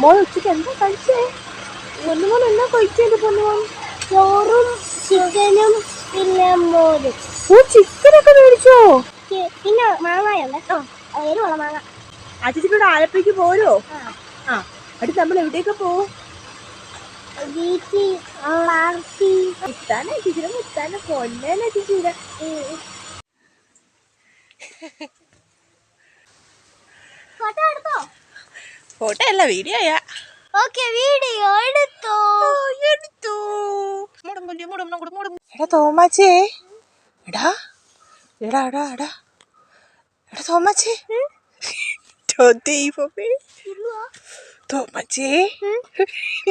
മോൾ ഉച്ചയ്ക്ക് എന്താ കഴിച്ചേ? പൊന്നുമോൻ എന്നാ കഴിച്ചത് പൊന്നുമോൻ? ചോറും ചിക്കനും പിന്നെ മോരും. ഓ ചിക്കനൊക്കെ മേടിച്ചോ? പിന്നെ മാങ്ങയുണ്ട് എരിവുള്ള മാങ്ങ? അച്ഛച്ചിക്കൂടെ ആലപ്പയ്ക്ക് പോരോ? ആ. അടി നമ്മൾ എവിടെയൊക്കെ പോവും മുത്താനെ ചേച്ചിയുടെ പൊന്നേനെ ചേച്ചിയുടെ ഫോട്ടോ എടുത്തോ ഫോട്ടോ അല്ല വീഡിയോ ആയാ ഓക്കെ വീഡിയോ എടുത്തോ. എടുത്തു. എടാ തോമാച്ചേ. എടാ എടാ എടാ എടാ. എടാ തോമാച്ചേ. തോമാച്ചേ.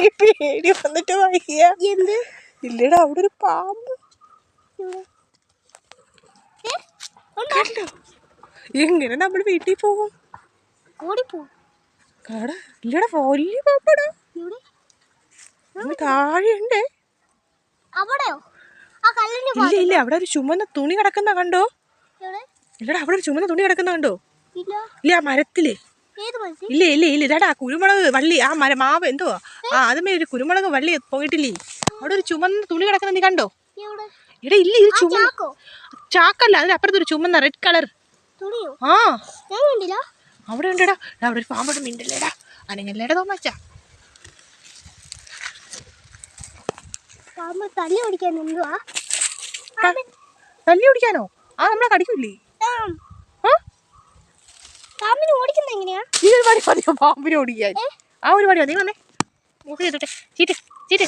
ഈ പേടി വന്നിട്ട് വയ്യ. എന്ത്? ഇല്ലടാ അവിടെ ഒരു പാമ്പ്? കണ്ടോ? എങ്ങനെ നമ്മൾ വീട്ടിൽ പോകും? ഓടിപ്പോ. കാടാ? ഇല്ലടാ വലിയ പാപ്പടാ താഴെയുണ്ടേ. ഇല്ല ഇല്ല അവിടെ ഒരു ചുമന്ന തുണി കിടക്കുന്ന കണ്ടോ? ഇല്ലടാ അവിടെ ഒരു ചുമന്ന തുണി കിടക്കുന്ന കണ്ടോ? ഇല്ല. ആ മരത്തിൽ. ഇല്ല ഇല്ല ഇല്ല ഇതാടാ കുരുമുളക് വള്ളി ആ മര മാവ് എന്തോ? ആ അതുമേ ഒരു കുരുമുളക് വള്ളി പോയിട്ടില്ലേ? അവിടെ ഒരു ചുമന്ന തുണി കിടക്കുന്ന നീ കണ്ടോ? ഇവിടെ എടാ ഇല്ല ഇത് ചുമ ചാക്കല്ല അതിനപ്പുറത്തൊരു ചുമന്ന റെഡ് കളർ ആ. അവിടെ ഉണ്ടടാ അവിടെ ഒരു പാമ്പോട് മിണ്ടല്ലേടാ. അനങ്ങല്ലേടാ തോമാച്ചാ. പാമ്പ് തല്ലി ഓടിക്കാൻ എന്തുവാ തല്ലി ഓടിക്കാനോ? ആ നമ്മളെ കടിക്കൂലേ പാമ്പിനെ ഓടിക്കുന്നത് എങ്ങനെയാ? ഈ ഒരു പടി മതിയോ പാമ്പിനെ ഓടിക്കാൻ. ആ ഒരു പടി മതി വന്നേ. മൂക്ക് ചെയ്തോട്ടെ ചീറ്റ് ചീറ്റ്.